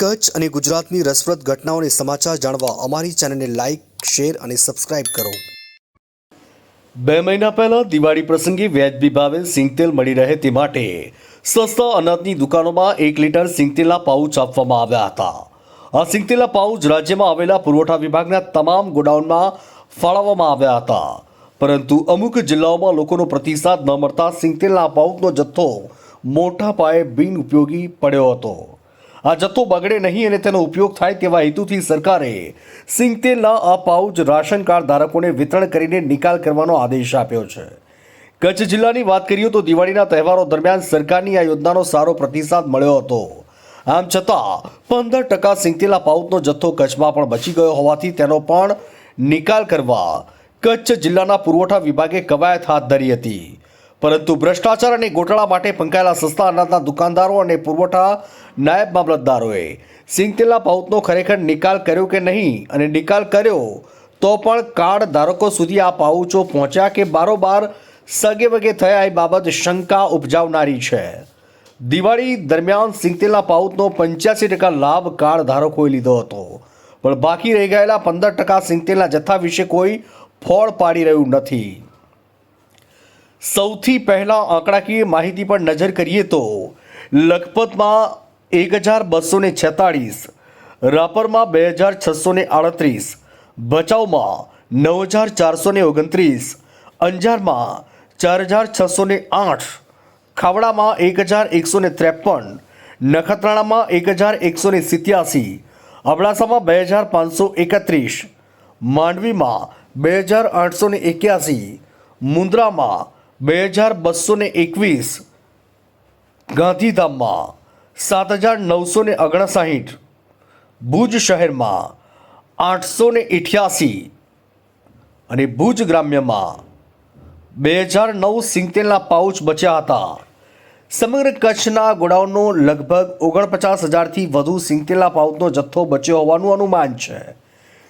કચ્છ અને ગુજરાતની રસપ્રદ ઘટનાઓને સમાચાર જાણવા અમારી ચેનલને લાઇક શેર અને સબસ્ક્રાઇબ કરો. બે મહિના પહેલા દિવાળી પ્રસંગે વ્યાજબી ભાવે સિંગતેલ મળી રહે તે માટે સસ્તા અનાજની દુકાનોમાં એક લીટર સિંગતેલના પાઉચ આપવામાં આવ્યા હતા. આ સિંગતેલના પાઉચ રાજ્યમાં આવેલા પુરવઠા વિભાગના તમામ ગોડાઉનમાં ફાળવવામાં આવ્યા હતા. પરંતુ અમુક જિલ્લાઓમાં લોકોનો પ્રતિસાદ ન મળતા સિંગતેલના પાઉચનો જથ્થો મોટા પાયે બિનઉપયોગી પડ્યો હતો. આ જથ્થો બગડે નહીં અને તેનો ઉપયોગ થાય તેવા હેતુથી સરકારે સિંગતેલના આ પાઉચ રાશન કાર્ડ ધારકોને વિતરણ કરીને નિકાલ કરવાનો આદેશ આપ્યો છે. કચ્છ જિલ્લાની વાત કરીએ તો દિવાળીના તહેવારો દરમિયાન સરકારની આ યોજનાનો સારો પ્રતિસાદ મળ્યો હતો. આમ છતાં, પંદર ટકા સિંગતેલા પાઉચનો જથ્થો કચ્છમાં પણ બચી ગયો હોવાથી તેનો પણ નિકાલ કરવા કચ્છ જિલ્લાના પુરવઠા વિભાગે કવાયત હાથ ધરી હતી. પરંતુ ભ્રષ્ટાચાર અને ગોટાળા માટે પંકાયેલા સસ્તા અનાજના દુકાનદારો અને પુરવઠા નાયબ મામલતદારોએ સિંગતેલના પાઉચનો ખરેખર નિકાલ કર્યો કે નહીં અને નિકાલ કર્યો તો પણ કાર્ડ ધારકો સુધી આ પાઉચો પહોંચ્યા કે બારોબાર સગે વગે થયા એ બાબત શંકા ઉપજાવનારી છે. દિવાળી દરમિયાન સિંગતેલના પાઉચનો પંચ્યાસી ટકા લાભ કાર્ડ ધારકોએ લીધો હતો. પણ બાકી રહી ગયેલા પંદર ટકા સિંગતેલના જથ્થા વિશે કોઈ ફોડ પાડી રહ્યું નથી. સૌથી પહેલાં આંકડાકીય માહિતી પર નજર કરીએ તો લખપતમાં એક હજાર બસો ને છેતાળીસ, રાપરમાં બે હજાર છસો ને આડત્રીસ, ભચાઉમાં નવ હજાર ચારસો ને ઓગણત્રીસ, અંજારમાં ચાર હજાર છસો ને આઠ, ખાવડામાં એક હજાર એકસો ને ત્રેપન, નખત્રાણામાં એક હજાર એકસો ને સિત્યાસી, અબડાસામાં બે હજાર પાંચસો એકત્રીસ, માંડવીમાં બે હજાર આઠસો ને એક્યાસી મુન્દ્રામાં બે હજાર બસો ને એકવીસ ગાંધીધામમાં સાત હજાર નવસો ને ઓગણસાઠ ભુજ શહેરમાં આઠસો ને અઠ્યાસી અને ભુજ ગ્રામ્યમાં બે હજાર નવ સિંગતેલના પાઉચ બચ્યા હતા. સમગ્ર કચ્છના ગોડાઉનનો લગભગ ઓગણપચાસ હજારથી વધુ સિંગતેલના પાઉચનો જથ્થો બચ્યો હોવાનું અનુમાન છે.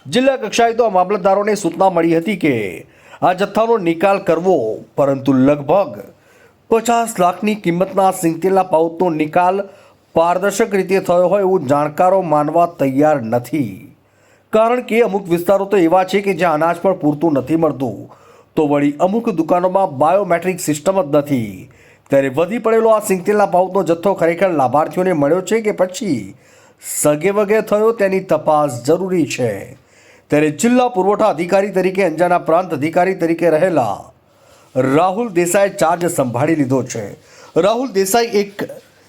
જિલ્લા કક્ષાએ તો મામલતદારોને સૂચના મળી હતી કે આ જથ્થાનો નિકાલ કરવો, પરંતુ લગભગ પચાસ લાખની કિંમતના સિંગતેલના પાઉચનો નિકાલ પારદર્શક રીતે થયો હોય એવું જાણકારો માનવા તૈયાર નથી. કારણ કે અમુક વિસ્તારો તો એવા છે કે જ્યાં અનાજ પણ પૂરતું નથી મળતું. તો વળી અમુક દુકાનોમાં બાયોમેટ્રિક સિસ્ટમ જ નથી. ત્યારે વધી પડેલો આ સિંગતેલના પાઉચનો જથ્થો ખરેખર લાભાર્થીઓને મળ્યો છે કે પછી સગે વગે થયો તેની તપાસ જરૂરી છે. ત્યારે જિલ્લા પુરવઠા અધિકારી તરીકે અંજારના પ્રાંત અધિકારી તરીકે રહેલા રાહુલ દેસાઈ ચાર્જ સંભાળી લીધો છે. રાહુલ દેસાઈ એક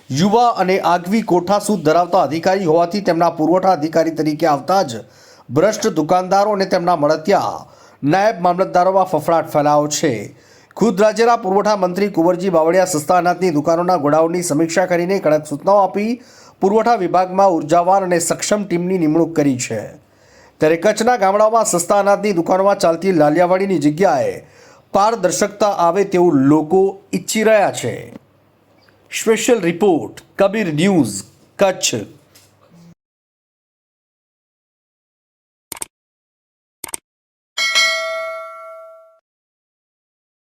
યુવા અને આગવી કોઠાસૂદ ધરાવતા અધિકારી હોવાથી તેમના પુરવઠા અધિકારી તરીકે આવતા જ ભ્રષ્ટ દુકાનદારો અને તેમના મળતિયા નાયબ મામલતદારોમાં ફફડાટ ફેલાયો છે. ખુદ રાજ્યના પુરવઠા મંત્રી કુંવરજી બાવળિયા સસ્તા અનાજની દુકાનોના ગોડાઉનની સમીક્ષા કરીને કડક સૂચનાઓ આપી પુરવઠા વિભાગમાં ઉર્જાવાન અને સક્ષમ ટીમની નિમણૂક કરી છે. ત્યારે કચ્છના ગામડાઓમાં સસ્તા અનાજની દુકાનોમાં ચાલતી લાલિયાવાડીની જગ્યાએ પારદર્શકતા આવે તેવું લોકો ઈચ્છી રહ્યા છે. Special report, Kabir news, Kutch.